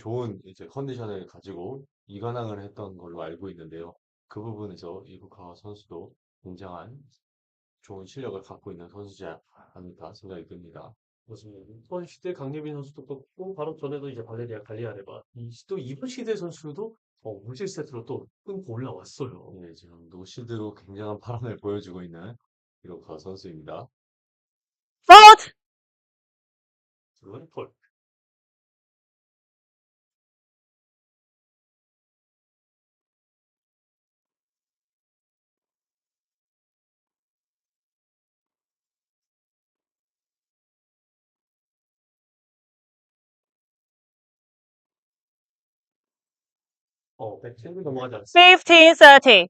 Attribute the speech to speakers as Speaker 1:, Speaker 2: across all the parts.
Speaker 1: 좋은 이제 컨디션을 가지고 이관왕을 했던 걸로 알고 있는데요. 그 부분에서 이부카 선수도 굉장한 좋은 실력을 갖고 있는 선수지 않을까 생각이 듭니다.
Speaker 2: 맞습니다. 이번 시대 강예빈 선수도 그렇고 바로 전에도 이제 발레리아 갈리아레바 이, 또 이번 시대 선수도 어, 물질 세트로 또 끊고 올라왔어요.
Speaker 1: 네, 지금 노시드로 굉장한 파란을 보여주고 있는 이로카 선수입니다.
Speaker 3: fault,
Speaker 2: 그건 어, 백핸드 넘어가지 않습니다.
Speaker 3: 15, 30.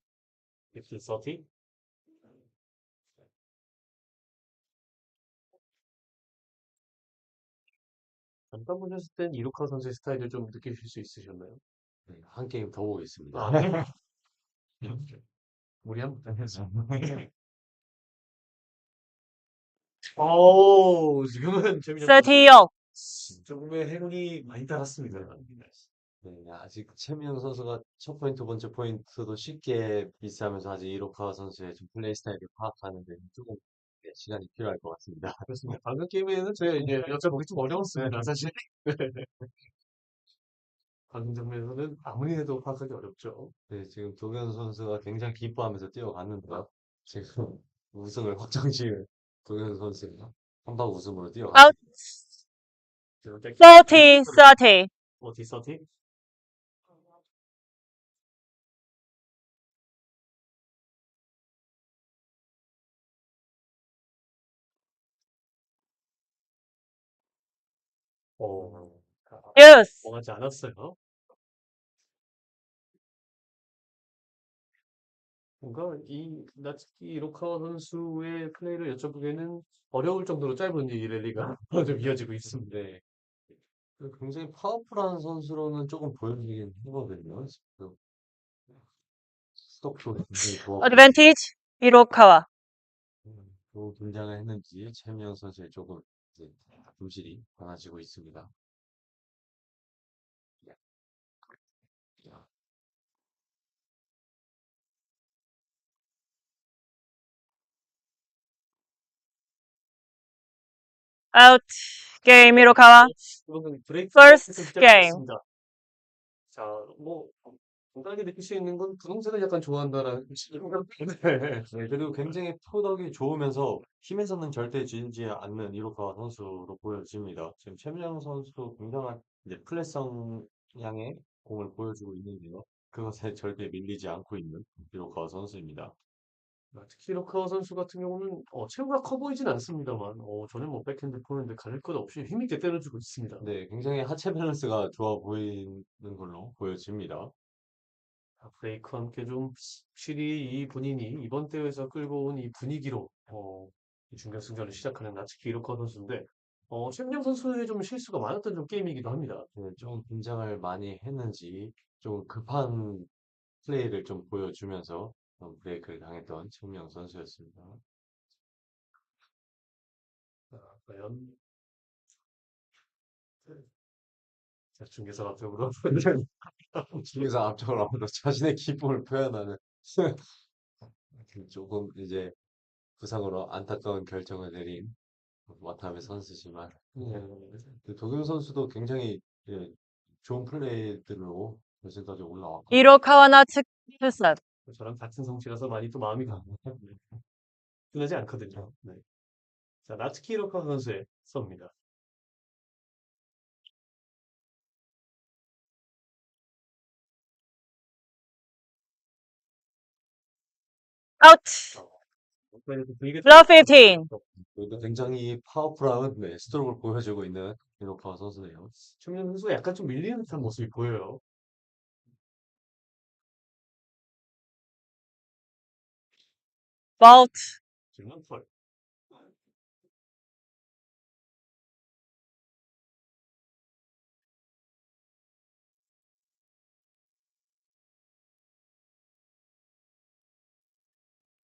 Speaker 2: 15, 30. 잠깐 보셨을 땐 이루카 선수의 스타일을 좀 느끼실 수 있으셨나요?
Speaker 1: 네, 한 게임 더 보겠습니다.
Speaker 2: 아, 네. 무리한 못하겠어. 오, 지금은 재미없
Speaker 3: 30영.
Speaker 2: 조금의 행운이 많이 따랐습니다.
Speaker 1: 네, 아직 최민우 선수가 첫 포인트, 번째 포인트도 쉽게 미스하면서 아직 이로카 선수의 좀 플레이 스타일을 파악하는 데는 조금 네, 시간이 필요할 것 같습니다.
Speaker 2: 그렇습니다. 방금 게임에는 제가 이제 여쭤보기 좀 어려웠습니다, 네. 사실. 방금 장면에서는 아무리 해도 파악하기 어렵죠.
Speaker 1: 네, 지금 도현 선수가 굉장히 기뻐하면서 뛰어갔는데요. 지금 우승을 확정 지은 도현 선수가 한방 웃음으로 뛰어갔습니다.
Speaker 3: 30, 30.
Speaker 2: 40, 40. 어, 아,
Speaker 3: 예스.
Speaker 2: 원하지 않았어요. 뭔가 이 나츠키 이로카와 선수의 플레이를 여쭤보기에는 어려울 정도로 짧은 이 랠리가 좀 이어지고 있습니다.
Speaker 1: 그 굉장히 파워풀한 선수로는 조금 보여지긴 했거든요. 그 스톱도 굉장히 좋았고,
Speaker 3: Advantage 이로카와
Speaker 1: 또 등장을 했는지, 체미연 선수의 조금 이제 분실이 많아지고 있습니다.
Speaker 3: Out. 게임 이로카와.
Speaker 2: 이번은 브레이크
Speaker 3: First game.
Speaker 2: 자, 뭐 건강하게 느낄 수 있는 건 분홍색을 약간 좋아한다라는 네.
Speaker 1: 네, 그리고 굉장히 표덕이 좋으면서 힘에서는 절대 지지 않는 이로카 선수로 보여집니다. 지금 최민영 선수도 굉장한 이제 플랫성량의 공을 보여주고 있는데요. 그것에 절대 밀리지 않고 있는 이로카 선수입니다.
Speaker 2: 아, 특히 이로카 선수 같은 경우는 어, 체구가 커 보이진 않습니다만 어, 전에 뭐 백핸드 포핸드 가릴 것 없이 힘있게 때려주고 있습니다.
Speaker 1: 네, 굉장히 하체 밸런스가 좋아 보이는 걸로 보여집니다.
Speaker 2: 아, 브레이크와 함께 좀 확실히 이 본인이 이번 대회에서 끌고 온 이 분위기로 어, 이 준결승전을 시작하는 나츠키 이로카 선수인데 어, 최민영 선수의 좀 실수가 많았던 좀 게임이기도 합니다.
Speaker 1: 네, 좀 긴장을 많이 했는지 좀 급한 플레이를 좀 보여주면서 좀 브레이크를 당했던 최민영 선수였습니다.
Speaker 2: 자, 과연 네. 자, 중계선 앞쪽으로
Speaker 1: 중에서 앞쪽으로 자신의 기쁨을 표현하는 조금 이제 부상으로 안타까운 결정을 내린 와타나베 선수지만
Speaker 2: 네.
Speaker 1: 그 도경 선수도 굉장히 예, 좋은 플레이들로 결승까지 올라왔고
Speaker 3: 이로카와 나츠 투샷.
Speaker 2: 저랑 같은 성취라서 많이 또 마음이 가. 흔하지 않거든요. 네. 자, 나츠키 이로카 선수의 서입니다.
Speaker 3: 아웃. Love 15.
Speaker 1: 그리고 굉장히 파워풀한 네, 스트로크를 보여주고 있는 이노카 선수네요.
Speaker 2: 최민현 선수가 약간 좀 밀리는 듯한 모습이 보여요.
Speaker 3: Vault.
Speaker 2: 지금은 펄.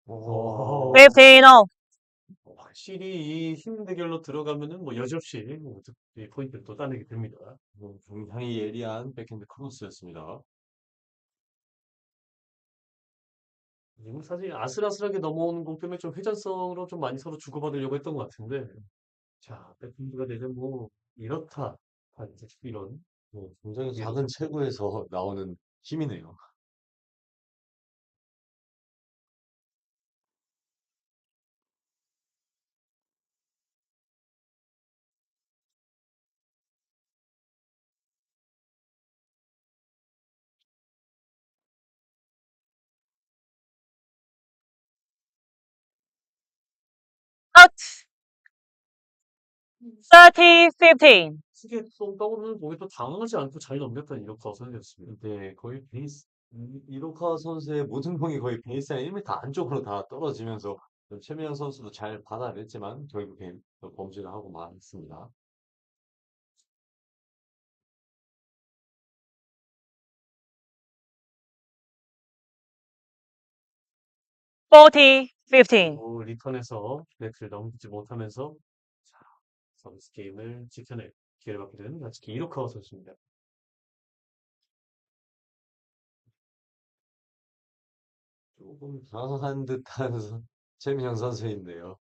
Speaker 1: 오,
Speaker 3: 15, all.
Speaker 2: 어, 확실히 이 힘 대결로 들어가면은 뭐 여지없이 뭐이 포인트를 또 따내게 됩니다.
Speaker 1: 뭐 굉장히 예리한 백핸드 크로스였습니다.
Speaker 2: 지금 사실 아슬아슬하게 넘어오는 공 때문에 좀 회전성으로 좀 많이 서로 주고받으려고 했던 것 같은데, 자, 백핸드가 되면 뭐, 이렇다. 아, 이제 이런.
Speaker 1: 뭐 굉장히
Speaker 2: 예.
Speaker 1: 작은 체구에서 나오는 힘이네요.
Speaker 3: 30, 15.
Speaker 2: 크게 좀 떠오르는 공에 또 당하지 않고 잘 넘겼던 이렇게 선수였습니다.
Speaker 1: 네, 거의 베이스, 이- 이로카 선수의 모든 공이 거의 베이스라인 1m 안쪽으로 다 떨어지면서 좀 최민영 선수도 잘 받아냈지만 결국엔 또 범실을 하고 말았습니다.
Speaker 3: Forty, fifteen.
Speaker 2: 오, 리턴에서 네트를 넘기지 못하면서, 자, 서비스 게임을 지켜낼 기회를 받게 되는 나츠키 이로카와 선수입니다.
Speaker 1: 조금 당황한 듯한 선- 최민영 선수인데요.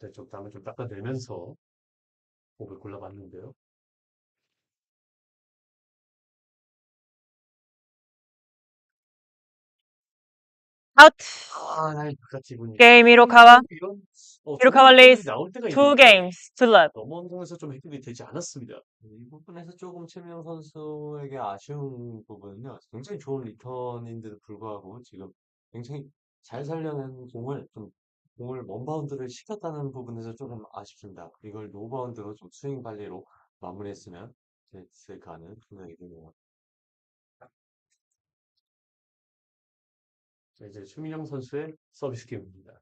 Speaker 2: 네, 좀 땀을 좀 닦아내면서 공을 골라봤는데요.
Speaker 3: 아웃.
Speaker 2: 아, 분이
Speaker 3: 게임 이로카와
Speaker 2: 이런 어,
Speaker 3: 이로카와
Speaker 2: 좋은
Speaker 3: 레이스
Speaker 2: 공이 나올 때가
Speaker 3: two
Speaker 2: 있는데
Speaker 3: games to love.
Speaker 2: 넘어온 공에서 좀 해결이 되지 않았습니다.
Speaker 1: 이 부분에서 조금 최민영 선수에게 아쉬운 부분은요. 굉장히 좋은 리턴인데도 불구하고 지금 굉장히 잘 살려낸 공을 좀 공을 원바운드를 시켰다는 부분에서 조금 아쉽습니다. 이걸 노 바운드로 좀 스윙 발리로 마무리했으면 하는 생각이 드네요.
Speaker 2: 이제 최민영 선수의 서비스 게임입니다.